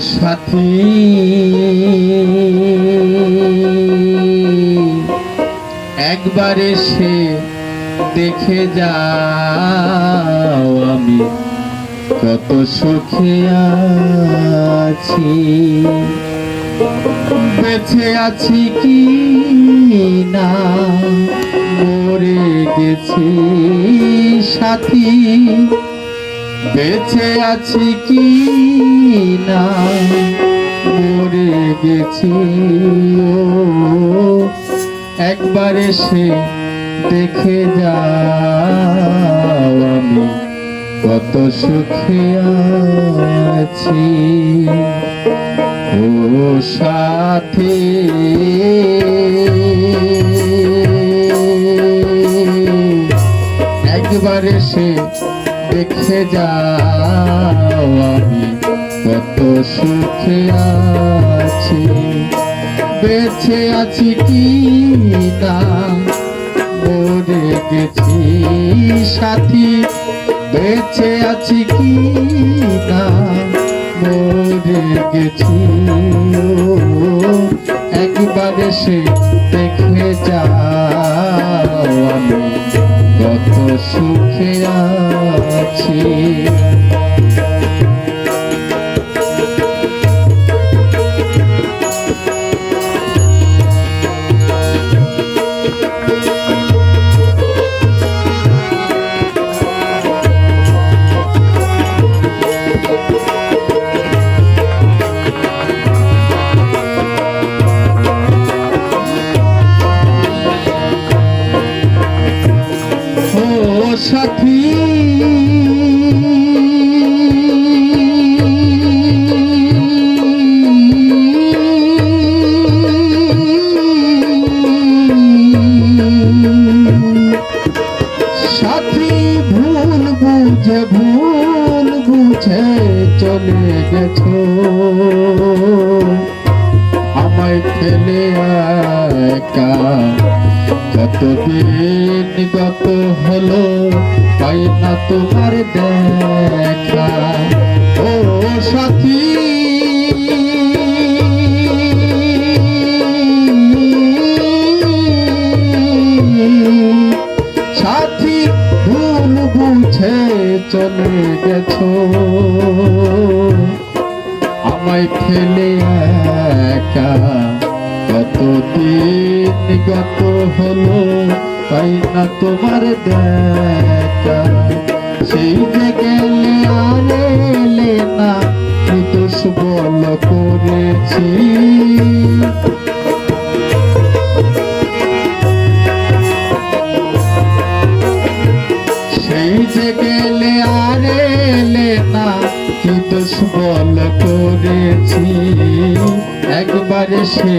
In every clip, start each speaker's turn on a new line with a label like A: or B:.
A: সাথী। একবার এসে দেখে যাও আমি কত সুখে আছি। বেঁচে আছি কি না? মরে গেছি সাথী। বেঁচে আছি কি না? মরে গেছি একবার এসে দেখে যাও আমি কত সুখে আছি। ও সাথে। একবার এসে দেখে যাও আমি, কত সুখে আছি। বেঁচে আছি কি না? গেছি সাথী। বেঁচে আছি কি না? গেছি। একবার এসে দেখে যাও। সুখে আছি। সাথী কতদিন গত হলো, পাই না তোমার দেখা। ও সাথী। সাথী, ভুল বুঝে চলে গেছো। আমায় ফেলে একা। কতদিন গত হলো পাই না তোমার দেখা? সেই যে গেলে আর এলে না দোষ বল করেছি? সেই যে গেলে আর না, কি দোষ বল করেছি? একবার সে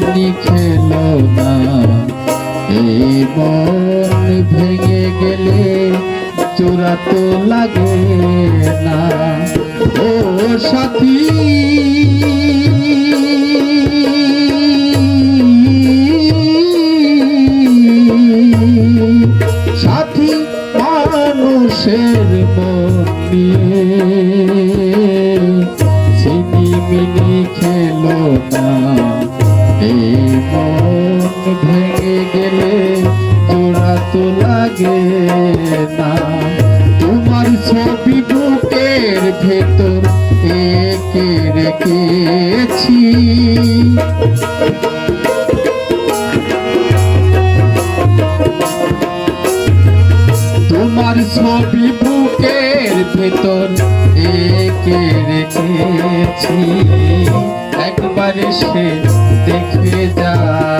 A: মিনি খেলো না। এই মন ভেঙে গেলে চোরা তো লাগে না। ও সাথী তো লাগে না। তোমার ছবি বুকের ভেতর একে রেখেছি। তোমার ছবি বুকের ভেতর একে রেখেছি। একবারে সে দেখে যাও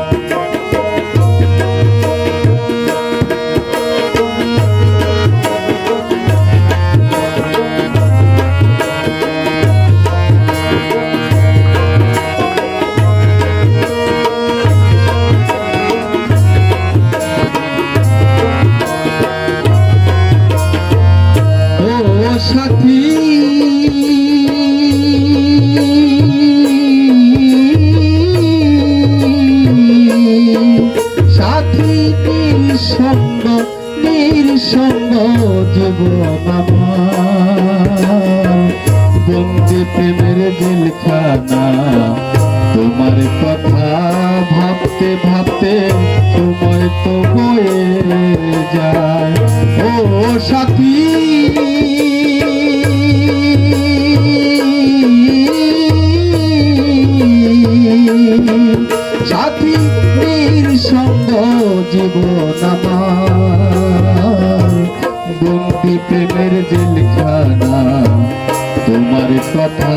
A: জীবন বন্দি প্রেমের জেলখানা তোমার কথা ভাবতে ভাবতে সময় তো হয়ে যায় ও সাথী জেলখানা তোমার কথা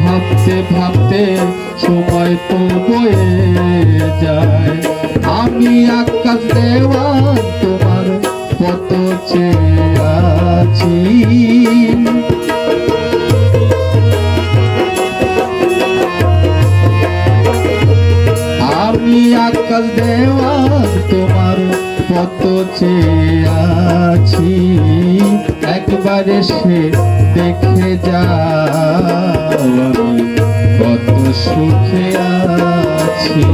A: ভাবতে ভাবতে সময় তো বয়ে যায়। আমি আকাশ দেওয়ান তোমার কত চেয়ে আছি। আমি আকাশ দেওয়ান তোমার কত চেয়ে আছি। একবারে সে দেখে যাও। কত সুখে আছি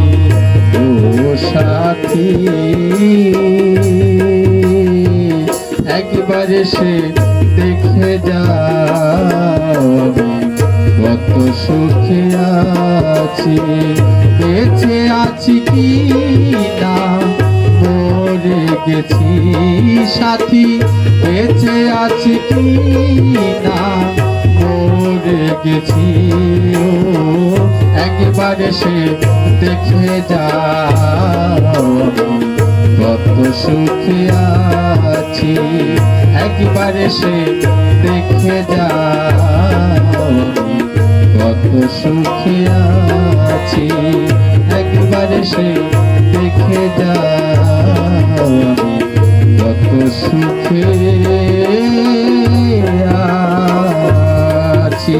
A: ও সাথী। একবারে সে দেখে যাও। কত সুখে আছি, বেঁচে আছি কি না? মরে গেছি সাথী। বেঁচে আছি কি না মরে গেছি একবারে সে দেখে যাও। কত সুখে আছি, একবারে সে দেখে যাও। কত সুখে আছি, একবারে সে দেখে যাও। কত সুখে আছি?